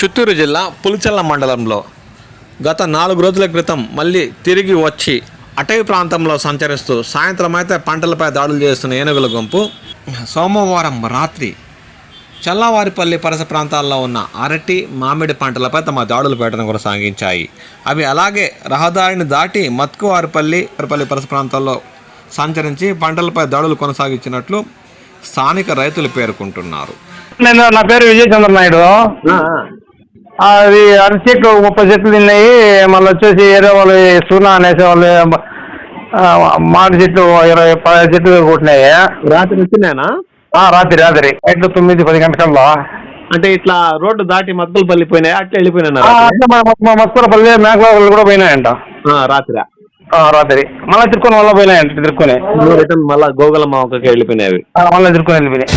చిత్తూరు జిల్లా పులిచెల్ల మండలంలో గత నాలుగు రోజుల క్రితం మళ్ళీ తిరిగి వచ్చి అటవీ ప్రాంతంలో సంచరిస్తూ సాయంత్రం అయితే పంటలపై దాడులు చేస్తున్న ఏనుగుల గుంపు సోమవారం రాత్రి చల్లవారిపల్లి పరిసర ప్రాంతాల్లో ఉన్న అరటి మామిడి పంటలపై తమ దాడులు పెట్టడం కొనసాగించాయి. అవి అలాగే రహదారిని దాటి మత్కువారిపల్లి వారిపల్లి పరిసర ప్రాంతాల్లో సంచరించి పంటలపై దాడులు కొనసాగించినట్లు స్థానిక రైతులు పేర్కొంటున్నారు. నేను నా పేరు విజయ్ చంద్ర నాయుడు అది అరటి చెట్లు ఒక ముప్పై చెట్లు తిన్నాయి. మళ్ళీ వచ్చేసి ఏరే వాళ్ళు ఈ సూనా అనేసే వాళ్ళు మామిడి చెట్లు ఇరవై పది చెట్లు కొట్టినాయి. రాత్రి వచ్చినాయనా? రాత్రి రాత్రి. నైట్ తొమ్మిది పది గంటలకల్లా అంటే ఇట్లా రోడ్డు దాటి అట్లా వెళ్ళిపోయినా ఆ, అట్లా మా- మా మస్తూరపల్లి మేకలు కూడా పోయినాయంట. రాత్రి. రాత్రి. మళ్ళీ తిరుక్కొని మళ్ళీ పోయినాయంట తిరుక్కొని. రిటర్న్ మళ్ళా గోగులమ్మ ఒకకి వెళ్ళిపోయినాయి మళ్ళీ తిరుక్కొని వెళ్ళిపోయినాయి.